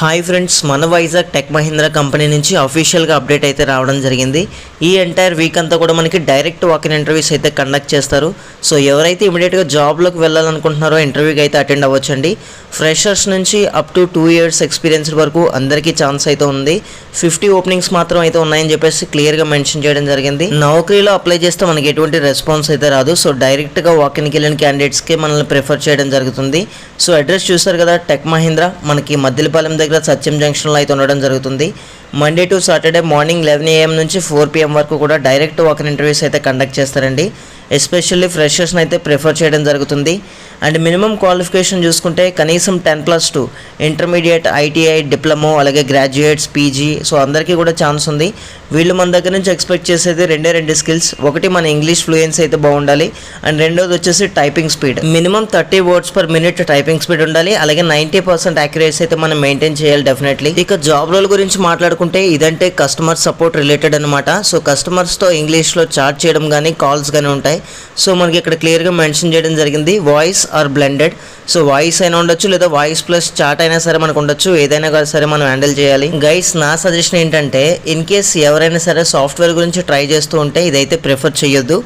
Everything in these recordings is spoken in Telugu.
హాయ్ ఫ్రెండ్స్ మన వైజాగ్ టెక్ మహీంద్రా కంపెనీ నుంచి అఫీషియల్గా అప్డేట్ అయితే రావడం జరిగింది. ఈ ఎంటైర్ వీక్ అంతా కూడా మనకి డైరెక్ట్ వాకిన్ ఇంటర్వ్యూస్ అయితే కండక్ట్ చేస్తారు. సో ఎవరైతే ఇమీడియట్గా జాబ్లోకి వెళ్ళాలనుకుంటున్నారో ఇంటర్వ్యూకి అయితే అటెండ్ అవ్వచ్చండి. ఫ్రెషర్స్ నుంచి up to two years experience వరకు అందరికీ ఛాన్స్ అయితే ఉంది. ఫిఫ్టీ ఓపెనింగ్స్ మాత్రం అయితే ఉన్నాయని చెప్పేసి క్లియర్గా మెన్షన్ చేయడం జరిగింది. నౌకరీలో అప్లై చేస్తే మనకి ఎటువంటి రెస్పాన్స్ అయితే రాదు. సో డైరెక్ట్గా వాకిన్కి వెళ్ళిన క్యాండిడేట్స్కి మనల్ని ప్రిఫర్ చేయడం జరుగుతుంది. సో అడ్రస్ చూసారు కదా టెక్ మహీంద్రా. మనకి మద్దిలపాలెం దగ్గర సత్యం జంక్షన్లో అయితే ఉండడం జరుగుతుంది. Monday to Saturday morning eleven AM నుంచి ఫోర్ పిఎం వరకు కూడా డైరెక్ట్ వాకిన్ ఇంటర్వ్యూస్ అయితే కండక్ట్ చేస్తారండి. ఎస్పెషల్లీ ఫ్రెషర్స్ని అయితే ప్రిఫర్ చేయడం జరుగుతుంది. అండ్ మినిమం క్వాలిఫికేషన్ చూసుకుంటే కనీసం ten plus two intermediate ITI diploma అలాగే గ్రాడ్యుయేట్స్ పీజీ సో అందరికీ కూడా ఛాన్స్ ఉంది. వీళ్ళు మన దగ్గర నుంచి ఎక్స్పెక్ట్ చేసేది రెండే రెండు స్కిల్స్ ఒకటి మన ఇంగ్లీష్ ఫ్లూయెన్సీ అయితే బాగుండాలి. అండ్ రెండోది వచ్చేసి typing speed minimum thirty words per minute typing speed ఉండాలి. అలాగే నైంటీ పర్సెంట్ యాక్యురేట్స్ అయితే మనం మెయింటైన్ చేయాలి డెఫినెట్లీ ఇక జాబ్ రోల్ గురించి మాట్లాడుకుంటే ఇదంటే కస్టమర్ సపోర్ట్ రిలేటెడ్ అనమాట సో కస్టమర్స్తో ఇంగ్లీష్లో చాట్ చేయడం కానీ కాల్స్ కానీ ఉంటాయి. సో మనకి ఇక్కడ క్లియర్గా మెన్షన్ చేయడం జరిగింది voice or blended so voice అయినా ఉండొచ్చు లేదా వాయిస్ ప్లస్ చాట్ అయినా సరే మనకు ఉండొచ్చు. ఏదైనా సరే మనం హ్యాండిల్ చేయాలి. గైస్ నా సజెషన్ ఏంటంటే ఇన్ కేస్ ఎవరైనా సరే సాఫ్ట్వేర్ గురించి ట్రై చేస్తూ ఉంటే ఇదైతే ప్రిఫర్ చేయొద్దు.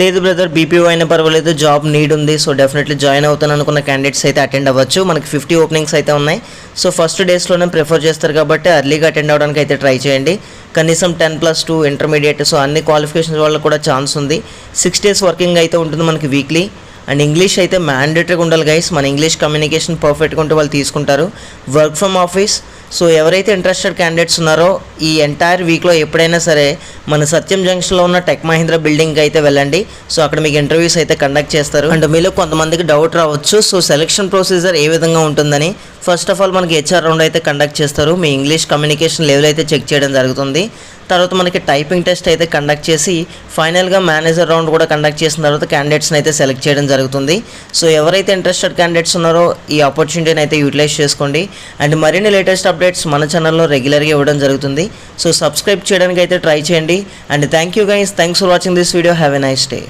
లేదు బ్రదర్ బీపీఓ అయినా పర్వాలేదు జాబ్ నీడ్ ఉంది సో డెఫినెట్లీ జాయిన్ అవుతాను అనుకున్న క్యాండిడేట్స్ అయితే అటెండ్ అవ్వచ్చు. మనకి ఫిఫ్టీ ఓపెనింగ్స్ అయితే ఉన్నాయి. సో ఫస్ట్ డేస్లోనే ప్రిఫర్ చేస్తారు కాబట్టి అర్లీగా అటెండ్ అవ్వడానికి అయితే ట్రై చేయండి. కనీసం ten plus two intermediate so అన్ని క్వాలిఫికేషన్స్ వాళ్ళకి కూడా ఛాన్స్ ఉంది. సిక్స్ డేస్ వర్కింగ్ అయితే ఉంటుంది మనకి వీక్లీ అండ్ ఇంగ్లీష్ అయితే మ్యాండేటరీగా ఉండాలి గైస్ మన ఇంగ్లీష్ కమ్యూనికేషన్ పర్ఫెక్ట్గా ఉంటే వాళ్ళు తీసుకుంటారు. వర్క్ ఫ్రమ్ ఆఫీస్ సో ఎవరైతే ఇంట్రెస్టెడ్ క్యాండిడేట్స్ ఉన్నారో ఈ ఎంటైర్ వీక్లో ఎప్పుడైనా సరే మన సత్యం జంక్షన్లో ఉన్న టెక్ మహీంద్ర బిల్డింగ్కి అయితే వెళ్ళండి. సో అక్కడ మీకు ఇంటర్వ్యూస్ అయితే కండక్ట్ చేస్తారు. అండ్ మీలో కొంతమందికి డౌట్ రావచ్చు. సో సెలక్షన్ ప్రొసీజర్ ఏ విధంగా ఉంటుందని ఫస్ట్ ఆఫ్ ఆల్ మనకి హెచ్ఆర్ రౌండ్ అయితే కండక్ట్ చేస్తారు. మీ ఇంగ్లీష్ కమ్యూనికేషన్ లెవెల్ అయితే చెక్ చేయడం జరుగుతుంది. తర్వాత మనకి టైపింగ్ టెస్ట్ అయితే కండక్ట్ చేసి ఫైనల్గా మేనేజర్ రౌండ్ కూడా కండక్ట్ చేసిన తర్వాత క్యాండిడేట్స్ని అయితే సెలెక్ట్ చేయడం జరుగుతుంది. సో ఎవరైతే ఇంట్రెస్టెడ్ క్యాండిడేట్స్ ఉన్నారో ఈ ఆపర్చునిటీని అయితే యూటిలైజ్ చేసుకోండి. అండ్ మరిన్ని లేటెస్ట్ అప్డేట్స్ మన ఛానల్లో రెగ్యులర్గా ఇవ్వడం జరుగుతుంది. సో సబ్స్క్రైబ్ చేయడానికి అయితే ట్రై చేయండి. And thank you guys thanks for watching this video have a nice day